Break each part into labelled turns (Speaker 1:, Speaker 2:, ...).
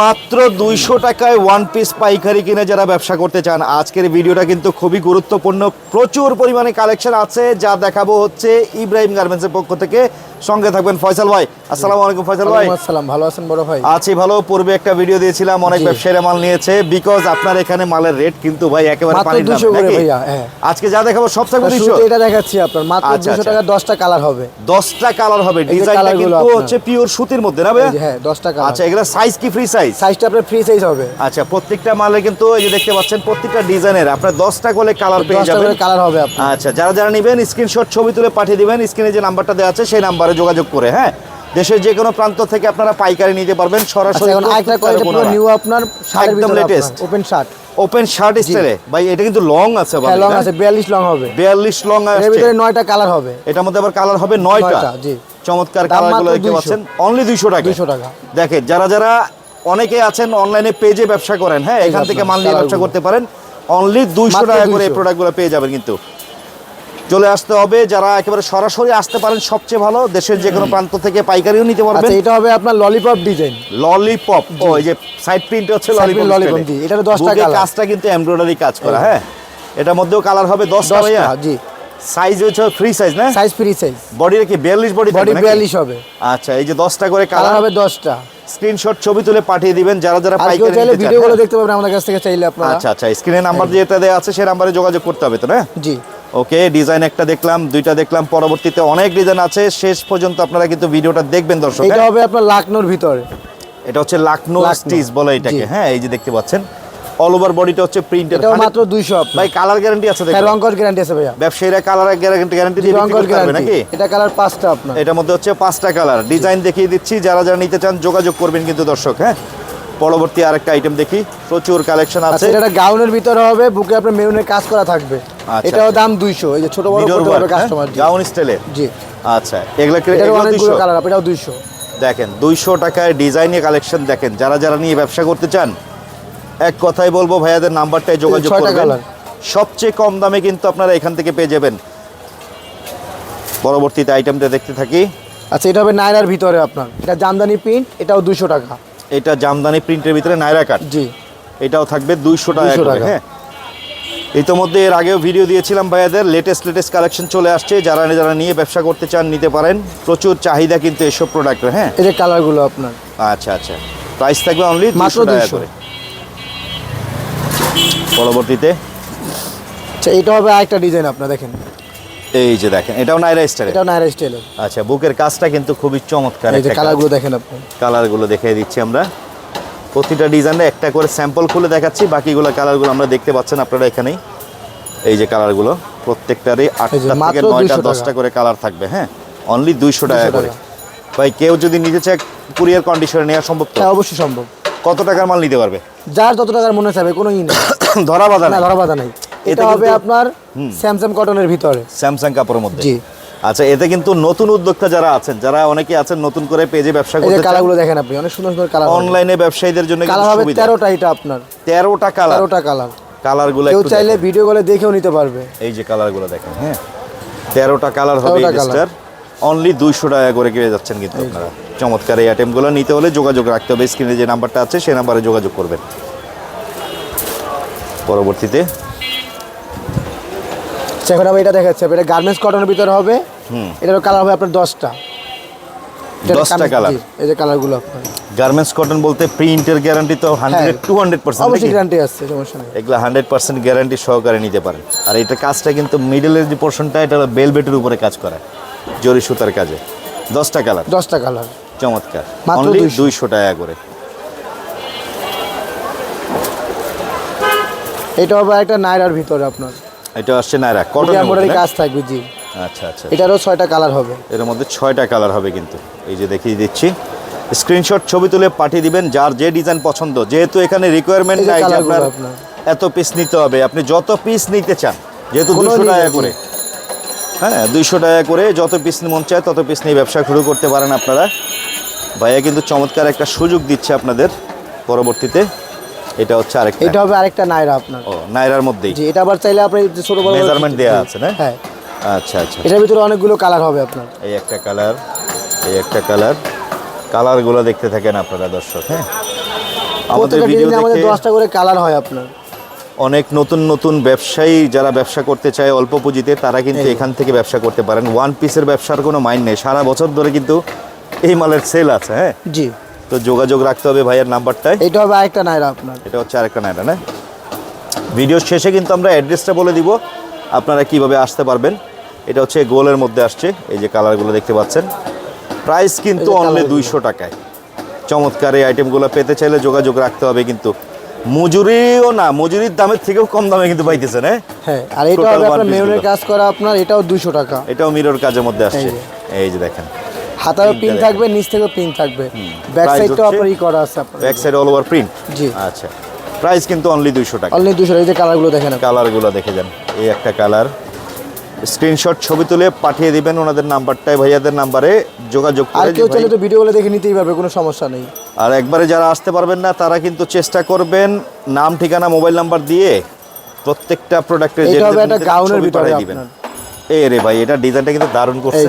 Speaker 1: মাত্র দুইশো টাকায় ওয়ান পিস পাইকারি কিনে যারা ব্যবসা করতে চান, আজকের ভিডিওটা কিন্তু খুবই গুরুত্বপূর্ণ। প্রচুর পরিমাণে কালেকশন আছে, যা দেখাবো হচ্ছে ইব্রাহিম গার্মেন্টসের পক্ষ থেকে। সঙ্গে থাকবেন ফয়সাল ভাই। আসসালামু আলাইকুম ফয়সাল ভাই।
Speaker 2: আসসালাম ভালো আছেন বড় ভাই?
Speaker 1: আছি ভালো পূর্বে একটা ভিডিও দিয়েছিলাম অনেক ব্যবসায়ীরা মাল নিয়েছে বিকজ আপনার এখানে মালের রেট কিন্তু ভাই একেবারে
Speaker 2: মাত্র
Speaker 1: পানির দাম
Speaker 2: 200
Speaker 1: নাকি?
Speaker 2: হ্যাঁ।
Speaker 1: আজকে যা দেখাবো সব থাকবে দুইশো
Speaker 2: শুরুতে এটা দেখাচ্ছি আপনার মাত্র
Speaker 1: আচ্ছা,
Speaker 2: 200
Speaker 1: আচ্ছা।
Speaker 2: টাকা 10টা কালার হবে।
Speaker 1: দশটা কালার হবে ডিজাইনটা কিন্তু হচ্ছে পিওর সুতির মধ্যে না ভাই
Speaker 2: এই যে, হ্যাঁ 10টা কালার
Speaker 1: আচ্ছা এগুলো সাইজ কি ফ্রি সাইজ
Speaker 2: সাইজটা আপনার ফ্রি সাইজ হবে।
Speaker 1: আচ্ছা প্রত্যেকটা মালে কিন্তু এই যে দেখতে পাচ্ছেন প্রত্যেকটা ডিজাইনের আপনার দশটা করে কালার পেয়ে যাবেন
Speaker 2: 10টা
Speaker 1: যাবেন।
Speaker 2: করে কালার হবে আপনার।
Speaker 1: আচ্ছা যারা যারা নেবেন স্ক্রিনশট ছবি তুলে পাঠিয়ে দিবেন স্ক্রিনে যে নাম্বারটা দেওয়া আছে সেই নাম্বারে যোগাযোগ করে হ্যাঁ? দেশের যে কোনো প্রান্ত থেকে আপনারা পাইকারি নিতে পারবেন
Speaker 2: আচ্ছা
Speaker 1: সরাসরি
Speaker 2: নিউ আপনার
Speaker 1: একদম
Speaker 2: ওপেন শার্ট
Speaker 1: ওপেন শার্ট স্টাইলে ভাই এটা কিন্তু লং আছে
Speaker 2: হ্যাঁ লং আছে 42 লং হবে।
Speaker 1: 42 লং আছে এর
Speaker 2: ভিতরে 9টা কালার হবে।
Speaker 1: এটার মধ্যে আবার কালার হবে নয়টা।
Speaker 2: নয়টা, জি।
Speaker 1: চমৎকার কালারগুলো দেখতে পাচ্ছেন। অনলি 200 টাকা।
Speaker 2: 200 টাকা।
Speaker 1: দেখেন যারা যারা অনেকে আছেন অনলাইনে পেজে ব্যবসা করেন হ্যাঁ? এখান থেকে মাল নিয়ে ব্যবসা করতে পারেন। অনলি দুইশো
Speaker 2: মাত্র
Speaker 1: টাকা করে এই
Speaker 2: 200
Speaker 1: প্রোডাক্টগুলো পেয়ে যাবেন কিন্তু। চলে আসতে হবে। যারা একেবারে সরাসরি আসতে পারেন সবচেয়ে ভালো দেশের যে কোনো প্রান্ত থেকে পাইকারিও নিতে পারবেন।
Speaker 2: আচ্ছা এটা হবে আপনার ললিপপ ডিজাইন
Speaker 1: ললিপপ ও এই যে সাইড প্রিন্ট হচ্ছে ললিপপ
Speaker 2: lollipop, জি, 10টা
Speaker 1: বুকে
Speaker 2: colour।
Speaker 1: কাজটা কিন্তু এমব্রয়ডারি কাজ করা হ্যাঁ? এটার মধ্যেও কালার হবে 10টা ভাইয়া?
Speaker 2: 10টা জি।
Speaker 1: সাইজ হচ্ছে ফ্রি সাইজ না?
Speaker 2: সাইজ ফ্রি সাইজ
Speaker 1: বডির কি 42 বডি
Speaker 2: বডি 42 হবে।
Speaker 1: আচ্ছা এই যে 10টা করে
Speaker 2: কালার হবে 10টা
Speaker 1: স্ক্রিনশট ছবি তুলে পাঠিয়ে দিবেন। যারা যারা পাইকারি
Speaker 2: চাইলে ভিডিওগুলো
Speaker 1: হ্যাঁ?
Speaker 2: দেখতে পাবেন আমাদের কাছ থেকে চাইলে আপনারা।
Speaker 1: আচ্ছা আচ্ছা স্ক্রিনে নাম্বার যেটা দেওয়া আছে সেই নাম্বারে যোগাযোগ করতে হবে তো না?
Speaker 2: জি।
Speaker 1: ওকে ডিজাইন একটা দেখলাম দুইটা দেখলাম পরবর্তীতে অনেক ডিজাইন আছে। শেষ পর্যন্ত আপনারা কিন্তু ভিডিওটা দেখবেন দর্শক
Speaker 2: এটা
Speaker 1: হ্যাঁ?
Speaker 2: হবে আপনার লাকনোর ভিতরে।
Speaker 1: এটা হচ্ছে লাকনো স্টিচ বলে এটাকে হ্যাঁ এই যে দেখতে পাচ্ছেন। অল ওভার বডিটা হচ্ছে প্রিন্টেড
Speaker 2: এটাও মাত্র 200 আপনার।
Speaker 1: ভাই কালার গ্যারান্টি আছে দেখুন।
Speaker 2: রংকর গ্যারান্টি আছে ভাইয়া।
Speaker 1: ব্যবসায়ীরা কালার গ্যারান্টি গ্যারান্টি দিয়ে বিক্রি করতে নাকি?
Speaker 2: এটা কালার পাঁচটা আপনার।
Speaker 1: এটার মধ্যে হচ্ছে পাঁচটা কালার ডিজাইন দেখিয়ে দিচ্ছি যারা যারা নিতে চান যোগাযোগ করবেন কিন্তু দর্শক হ্যাঁ? পরবর্তী আরেকটা আইটেম দেখি। প্রচুর কালেকশন
Speaker 2: আচ্ছা
Speaker 1: আছে।
Speaker 2: এটা গাউনের ভিতরে হবে বুকে আপনার মেরুনের কাজ করা থাকবে। এটাও
Speaker 1: আচ্ছা।
Speaker 2: দাম 200 এই যে ছোট বড় করতে পারবে কাস্টমার
Speaker 1: গাউন স্টাইলে
Speaker 2: জি।
Speaker 1: আচ্ছা এগুলো কি- এগুলো 200?
Speaker 2: কালার এটাও 200
Speaker 1: দেখেন দুইশো টাকায় ডিজাইনে কালেকশন দেখেন যারা যারা নিয়ে ব্যবসা করতে চান এক কথাই বলব ভাইয়াদের নাম্বারটায় যোগাযোগ করবেন। সবচেয়ে কম দামে কিন্তু আপনারা এখান থেকে পেয়ে যাবেন। পরবর্তীতে আইটেমটা দেখতে থাকি।
Speaker 2: আচ্ছা এটা হবে নাইরার ভিতরে আপনার। এটা জামদানি প্রিন্ট এটাও 200 টাকা।
Speaker 1: এটা জামদানি প্রিন্টের ভিতরে নাইরা কাট
Speaker 2: জি।
Speaker 1: এটাও থাকবে দুইশো টাকা
Speaker 2: 200 টাকা।
Speaker 1: হ্যাঁ? ইতোমধ্যে এর আগেও ভিডিও দিয়েছিলাম ভাইয়াদের লেটেস্ট লেটেস্ট কালেকশন চলে আসছে। যারা যারা নিয়ে ব্যবসা করতে চান নিতে পারেন। প্রচুর চাহিদা কিন্তু এসব প্রোডাক্টের হ্যাঁ?
Speaker 2: যে কালারগুলো আপনার।
Speaker 1: আচ্ছা আচ্ছা। প্রাইস থাকবে অনলি
Speaker 2: মাত্র
Speaker 1: টাকা
Speaker 2: 200
Speaker 1: করে। পরবর্তীতে?
Speaker 2: আচ্ছা এটা হবে আরেকটা ডিজাইন আপনার দেখেন।
Speaker 1: এই যে দেখেন এটাও নাইরা স্টাইল
Speaker 2: এটাও নাইরা স্টাইল
Speaker 1: আচ্ছা বুকের কাজটা কিন্তু খুবই চমৎকার
Speaker 2: এই যে কালারগুলো দেখেন আপনি।
Speaker 1: কালারগুলো দেখিয়ে দিচ্ছি আমরা। প্রতিটা ডিজাইনে একটা করে স্যাম্পল খুলে দেখাচ্ছি। বাকিগুলো কালারগুলো আমরা দেখতে পাচ্ছেন আপনারা এখানেই। এই যে কালারগুলো প্রত্যেকটারই আটটা থেকে নয়টা দশটা করে কালার থাকবে হ্যাঁ? অনলি দুইশো টাকা করে। ভাই কেউ যদি নিতে চায় কুরিয়ার কন্ডিশনে নেওয়া সম্ভব তো?
Speaker 2: হ্যাঁ অবশ্যই সম্ভব।
Speaker 1: কত টাকার মাল নিতে পারবে?
Speaker 2: যার যত টাকার মনে চাবে কোনো ই নেই।
Speaker 1: ধরা বাঁধা
Speaker 2: না ধরা বাধা নাই। এটা হবে আপনার স্যামসাং কটনের ভিতরে।
Speaker 1: স্যামসাং কাপড়ের মধ্যে।
Speaker 2: জি।
Speaker 1: আচ্ছা এতে কিন্তু নতুন উদ্যোক্তা যারা আছেন যারা অনেকে আছেন নতুন করে পেজে ব্যবসা
Speaker 2: এই
Speaker 1: করতে চান।
Speaker 2: কালারগুলো দেখেন আপনি অনেক সুন্দর সুন্দর কালার
Speaker 1: অনলাইনে ব্যবসায়ীদের জন্য কিন্তু সুবিধা।
Speaker 2: তেরোটা এটা আপনার।
Speaker 1: তেরোটা কালার।
Speaker 2: তেরোটা কালার।
Speaker 1: কালারগুলো
Speaker 2: কেউ চাইলে ভিডিও কলে দেখেও নিতে পারবে।
Speaker 1: এই যে কালারগুলো দেখেন হ্যাঁ। তেরোটা কালার হবে
Speaker 2: 13টা
Speaker 1: ইনস্টার অনলি দুইশো টাকা করে পেয়ে যাচ্ছেন কিন্তু আপনারা। চমৎকার এই আইটেমগুলো নিতে হলে যোগাযোগ রাখতে হবে। স্ক্রিনে যে নাম্বারটা আছে সেই নাম্বারে যোগাযোগ করবেন। পরবর্তীতে
Speaker 2: সেখানে আমি এটা দেখাচ্ছি। এটা গার্মেন্টস কটনের ভিতরে হবে। এটার কালার হবে আপনার দশটা।
Speaker 1: 10টা
Speaker 2: কালার- এই যে কালারগুলো আপনার।
Speaker 1: গার্মেন্টস কটন বলতে প্রিন্টের গ্যারান্টি তো হান্ড্রেড টু হান্ড্রেড
Speaker 2: হ্যাঁ। অবশ্যই গ্যারান্টি আছে সমস্যা নেই।
Speaker 1: এগুলো হান্ড্রেড পার্সেন্ট গ্যারান্টি সহকারে নিতে পারেন। আর এটা কাজটা কিন্তু মিডলের যে পোর্শনটা এটা বেলবেটের উপরে কাজ করা জরি সুতার কাজে। দশটা কালার
Speaker 2: দশটা কালার
Speaker 1: চমৎকার। অনলি দুইশো। টাকা করে।
Speaker 2: এটা হবে একটা নাইরার ভিতরে আপনার।
Speaker 1: এটা আসছে নাইরা। কটন
Speaker 2: কাজ থাকবে জি।
Speaker 1: আচ্ছা আচ্ছা
Speaker 2: এটারও ছয়টা কালার হবে।
Speaker 1: এর মধ্যে ছয়টা কালার হবে কিন্তু। এই যে দেখিয়ে দিচ্ছি। স্ক্রিনশট ছবি তুলে পাঠিয়ে দিবেন যার যে ডিজাইন পছন্দ। যেহেতু এখানে রিকোয়ারমেন্ট নাই যে আপনার। এত পিস নিতে হবে আপনি যত পিস নিতে চান যেহেতু দুশো টাকা করে। হ্যাঁ দুইশো টাকা করে যত পিস মন চায় তত পিস নিয়ে ব্যবসা শুরু করতে পারেন আপনারা। ভাইয়া কিন্তু চমৎকার একটা সুযোগ দিচ্ছে আপনাদের পরবর্তীতে। এটা হচ্ছে আরেকটা।
Speaker 2: এটা হবে আরেকটা নাইরা আপনার।
Speaker 1: ও নাইরার মধ্যেই।
Speaker 2: জি এটা আবার চাইলে আপনি ছোট বড়
Speaker 1: মেজারমেন্ট দেওয়া আছে না?
Speaker 2: হ্যাঁ।
Speaker 1: আচ্ছা আচ্ছা।
Speaker 2: এটার ভিতরে অনেকগুলো কালার হবে আপনার।
Speaker 1: এই একটা কালার এই একটা কালার। কালারগুলো দেখতে থাকেন আপনারা দর্শক হ্যাঁ? আমাদের ভিডিও
Speaker 2: আমাদের দশটা করে কালার হয় আপনার।
Speaker 1: অনেক নতুন নতুন ব্যবসায়ী যারা ব্যবসা করতে চায় অল্প পুঁজিতে তারা কিন্তু এখান থেকে ব্যবসা করতে পারেন। ওয়ান পিসের ব্যবসার কোনো মাইন্ড নেই। সারা বছর ধরে কিন্তু এই মালের সেল আছে হ্যাঁ?
Speaker 2: জি।
Speaker 1: তো যোগাযোগ রাখতে হবে ভাইয়ের নাম্বারটায়
Speaker 2: এটা হবে আরেকটা নাইরা আপনার।
Speaker 1: এটা হচ্ছে আরেকটা নাইরা না? ভিডিওর শেষে কিন্তু আমরা অ্যাড্রেসটা বলে দিব। আপনারা কীভাবে আসতে পারবেন। এটা হচ্ছে গোলের মধ্যে আসছে। এই যে কালারগুলো দেখতে পাচ্ছেন। প্রাইস কিন্তু অনলি দুইশো টাকায়। চমৎকার এই আইটেমগুলো পেতে চাইলে যোগাযোগ রাখতে হবে কিন্তু। মজুরিও না মজুরির দামের থেকেও কম দামে কিন্তু পাইতেছেন হ্যাঁ?
Speaker 2: হ্যাঁ আর এটা
Speaker 1: Total
Speaker 2: হবে
Speaker 1: one
Speaker 2: আপনার মেরুনের কাজ করা আপনার এটাও দুশো টাকা।
Speaker 1: এটাও মিরর কাজের মধ্যে আসছে।
Speaker 2: এই যে।
Speaker 1: দেখেন। Print
Speaker 2: পিন থাকবে নিচ থেকেও পিন থাকবে। ব্যাক সাইডটাও আপনার ই করা আছে আপনার।
Speaker 1: Back side all over print
Speaker 2: জি।
Speaker 1: আচ্ছা। প্রাইস কিন্তু অনলি দুইশো টাকা।
Speaker 2: অনলি দুশো এই যে কালারগুলো দেখেন।
Speaker 1: কালারগুলো দেখে যান। এই একটা কালার স্ক্রিনশট ছবি তুলে পাঠিয়ে দিবেন ওনাদের নাম্বারটায় ভাইয়াদের নাম্বারে যোগাযোগ
Speaker 2: আর কেউ চাইলে তো ভিডিওগুলো দেখে নিতেই পারবে কোনো সমস্যা নেই।
Speaker 1: আর একবারে যারা আসতে পারবেন না তারা কিন্তু চেষ্টা করবেন নাম ঠিকানা মোবাইল নাম্বার দিয়ে প্রত্যেকটা প্রোডাক্টের
Speaker 2: একটা গাউনের ভিতরে
Speaker 1: দিবেন। এই রে ভাই এটা ডিজাইনটা কিন্তু দারুণ করছে।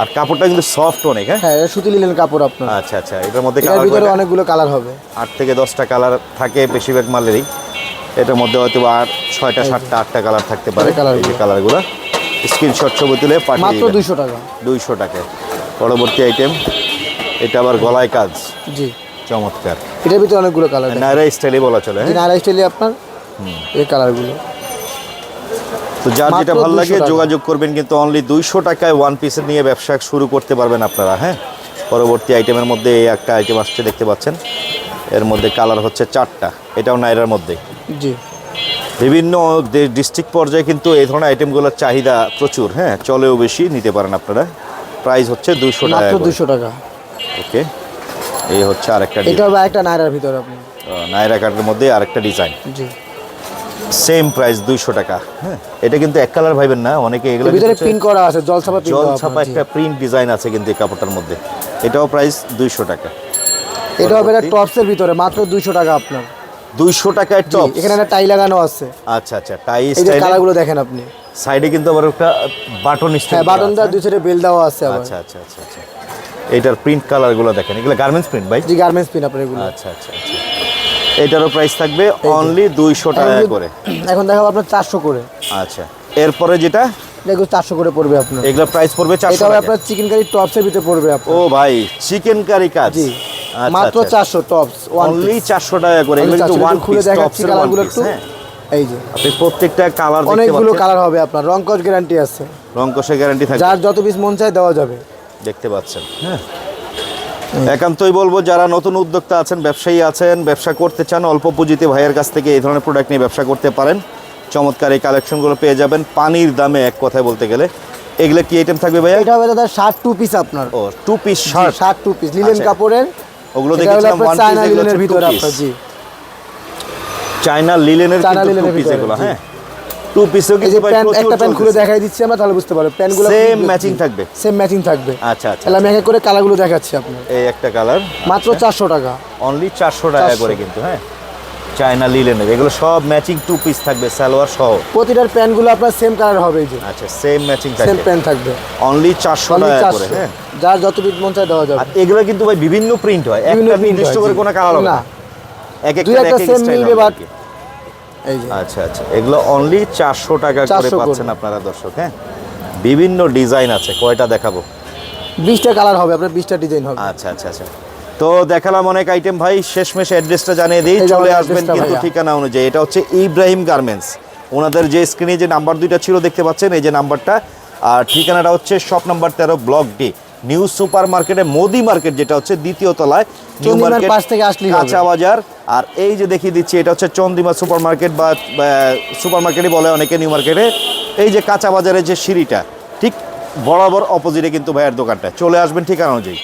Speaker 1: আর কাপড়টা কিন্তু সফট অনেক হ্যাঁ?
Speaker 2: হ্যাঁ সুতি লিলেন কাপড় আপনার।
Speaker 1: আচ্ছা আচ্ছা এটার মধ্যে কালার
Speaker 2: ভিতরে অনেকগুলো কালার হবে।
Speaker 1: আট থেকে দশটা কালার থাকে বেশিরভাগ মালেরই। এটার মধ্যে হয়তো আট ছয়টা সাতটা আটটা কালার থাকতে পারে।
Speaker 2: এই
Speaker 1: কালারগুলো স্ক্রিনশট ছবি তুলে পাঠিয়ে
Speaker 2: মাত্র দুইশো টাকা।
Speaker 1: দুইশো টাকায়। পরবর্তী আইটেম এটা আবার গলায় কাজ।
Speaker 2: জি।
Speaker 1: চমৎকার।
Speaker 2: এটার ভিতরে অনেকগুলো কালার
Speaker 1: নাইরা স্টাইলে বলা চলে হ্যাঁ?
Speaker 2: নাইরা স্টাইলে আপনার। এই কালারগুলো
Speaker 1: তো যার যেটা ভালো লাগে যোগাযোগ করবেন কিন্তু অনলি দুইশো টাকায় ওয়ান পিসের নিয়ে ব্যবসা শুরু করতে পারবেন আপনারা হ্যাঁ? পরবর্তী আইটেমের মধ্যে এই একটা আইটেম আসছে দেখতে পাচ্ছেন। এর মধ্যে কালার হচ্ছে চারটা। এটাও নাইরার মধ্যে।
Speaker 2: জি।
Speaker 1: বিভিন্ন ডিস্ট্রিক্ট পর্যায়ে কিন্তু এই ধরনের আইটেমগুলোর চাহিদা প্রচুর হ্যাঁ? চলেও বেশি নিতে পারেন আপনারা। প্রাইস হচ্ছে দুইশো টাকা
Speaker 2: দুশো টাকা।
Speaker 1: ওকে এই হচ্ছে আরেকটা
Speaker 2: এটা একটা নাইরার ভিতরে আপনি।
Speaker 1: নাইরা কার্ডের মধ্যে আরেকটা ডিজাইন
Speaker 2: জি।
Speaker 1: সেম প্রাইস দুইশো টাকা হ্যাঁ? এটা কিন্তু এক কালার ভাইবেন না অনেকে এগুলো
Speaker 2: ভিতরে প্রিন্ট করা আছে জল ছাপা
Speaker 1: জল ছাপা একটা প্রিন্ট ডিজাইন আছে কিন্তু এই কাপড়টার মধ্যে। এটাও প্রাইস দুইশো টাকা।
Speaker 2: এটা হবে টপসের ভিতরে মাত্র দুইশো টাকা আপনার।
Speaker 1: দুইশো টাকায় টপ
Speaker 2: এখানে একটা টাই লাগানো আছে।
Speaker 1: আচ্ছা আচ্ছা টাই
Speaker 2: এই কালারগুলো দেখেন আপনি।
Speaker 1: সাইডে কিন্তু আবার একটা বাটন
Speaker 2: হ্যাঁ
Speaker 1: স্টাইল
Speaker 2: বাটন দেওয়া দুই সাইডে বেল দেওয়া আছে
Speaker 1: আচ্ছা আচ্ছা আচ্ছা আচ্ছা। এটার প্রিন্ট কালারগুলো দেখেন। এগুলো গার্মেন্টস প্রিন্ট ভাই?
Speaker 2: জি গার্মেন্টস পিন আপনার এগুলো।
Speaker 1: আচ্ছা আচ্ছা আচ্ছা। এটারও প্রাইস থাকবে অনলি দুইশো টাকা করে।
Speaker 2: এখন দেখাবো আপনার চারশো করে।
Speaker 1: আচ্ছা এরপরে যেটা?
Speaker 2: দেখো চারশো করে পড়বে আপনার।
Speaker 1: এগুলো প্রাইস পড়বে
Speaker 2: এটা
Speaker 1: চারশো
Speaker 2: আপনার চিকেন কারি টপসের ভিতরে পড়বে আপনার।
Speaker 1: ও ভাই চিকেন কারি কাজ
Speaker 2: জি। মাত্র
Speaker 1: আচ্ছা।
Speaker 2: চারশো টপস
Speaker 1: অনলি চারশো টাকা করে এগুলো কিন্তু ওয়ান
Speaker 2: খুলে দেখাচ্ছি কালারগুলো একটু।
Speaker 1: হ্যাঁ
Speaker 2: এই যে।
Speaker 1: আপনি প্রত্যেকটা কালার দেখতে
Speaker 2: অনেকগুলো কালার হবে আপনার রং কস গ্যারান্টি আছে।
Speaker 1: রং গ্যারান্টি থাকবে।
Speaker 2: যার যত পিস মন চায় দেওয়া যাবে।
Speaker 1: দেখতে পাচ্ছেন। হ্যাঁ। একান্তই বলব যারা নতুন উদ্যোক্তা আছেন ব্যবসায়ী আছেন ব্যবসা করতে চান অল্প পুঁজিতে ভাইয়ের কাছ থেকে এই ধরনের প্রোডাক্ট নিয়ে ব্যবসা করতে পারেন। চমৎকার এই কালেকশনগুলো পেয়ে যাবেন। পানির দামে এক কথায় বলতে গেলে। এগুলো কি আইটেম থাকবে ভাইয়া?
Speaker 2: এটা হবে দাদা শার্ট টু পিস আপনার।
Speaker 1: ও two piece shirt
Speaker 2: shirt two piece linen
Speaker 1: আচ্ছা।
Speaker 2: কাপড়ের
Speaker 1: ওগুলো দেখেছিলাম ওয়ান পিস এগুলো
Speaker 2: লিলেনের ভিতরে আপনার জি।
Speaker 1: চায়না লিলেনের কিন্তু টু পিস এগুলো হ্যাঁ। টু পিসও কিন্তু ভাই প্রচুর
Speaker 2: একটা প্যান খুলে দেখাই দিচ্ছি আমরা তাহলে বুঝতে পারবেনগুলো
Speaker 1: সেম ম্যাচিং থাকবে।
Speaker 2: সেম ম্যাচিং থাকবে।
Speaker 1: আচ্ছা আচ্ছা
Speaker 2: তাহলে আমি এক এক করে কালারগুলো দেখাচ্ছি আপনার
Speaker 1: এই একটা কালার
Speaker 2: মাত্র চারশো টাকা।
Speaker 1: অনলি চারশো টাকা করে কিন্তু হ্যাঁ। চায়না লিলেনের এগুলো সব ম্যাচিং টু পিস থাকবে সালোয়ার সহ।
Speaker 2: প্রতিটার প্যান্টগুলো আপনার সেম কালার হবে এই যে।
Speaker 1: আচ্ছা সেম ম্যাচিং থাকবে।
Speaker 2: সেম প্যান্ট থাকবে।
Speaker 1: অনলি চারশো
Speaker 2: অনলি
Speaker 1: টাকা
Speaker 2: চারশো।
Speaker 1: করে হ্যাঁ।
Speaker 2: যার যত পিস মন চায় দেওয়া যাবে।
Speaker 1: আর এগুলো কিন্তু ভাই বিভিন্ন প্রিন্ট হয়। একটা নির্দিষ্ট করে। কোনো কালার হবে
Speaker 2: না।
Speaker 1: এক একটা এক এক স্টাইল
Speaker 2: মিলবে,
Speaker 1: কি।
Speaker 2: এই যে।
Speaker 1: আচ্ছা আচ্ছা। এগুলো অনলি চারশো টাকা করে। পাচ্ছেন আপনারা দর্শক হ্যাঁ। বিভিন্ন ডিজাইন আছে কয়টা দেখাবো?
Speaker 2: বিশটা কালার হবে আপনার বিশটা ডিজাইন হবে।
Speaker 1: আচ্ছা আচ্ছা আচ্ছা। তো দেখালাম অনেক আইটেম ভাই শেষমেশ অ্যাড্রেসটা জানিয়ে দিই চলে আসবেন কিন্তু ঠিকানা অনুযায়ী। এটা হচ্ছে ইব্রাহিম গার্মেন্টস ওনাদের যে স্ক্রিনে যে নাম্বার দুইটা ছিল দেখতে পাচ্ছেন এই যে নাম্বারটা আর ঠিকানাটা হচ্ছে শপ নাম্বার তেরো ব্লক ডি নিউ সুপার মার্কেটে মোদি মার্কেট যেটা হচ্ছে দ্বিতীয় তলায়। নিউ মার্কেট
Speaker 2: পাশ থেকে আসলেই
Speaker 1: কাঁচা বাজার। আর এই যে দেখিয়ে দিচ্ছি এটা হচ্ছে চন্দিমা সুপার মার্কেট বা সুপার মার্কেটই বলে অনেকে নিউ মার্কেটে এই যে কাঁচা বাজারের যে সিঁড়িটা ঠিক বরাবর অপোজিটে কিন্তু ভাইয়ের দোকানটা। চলে আসবেন ঠিকানা অনুযায়ী।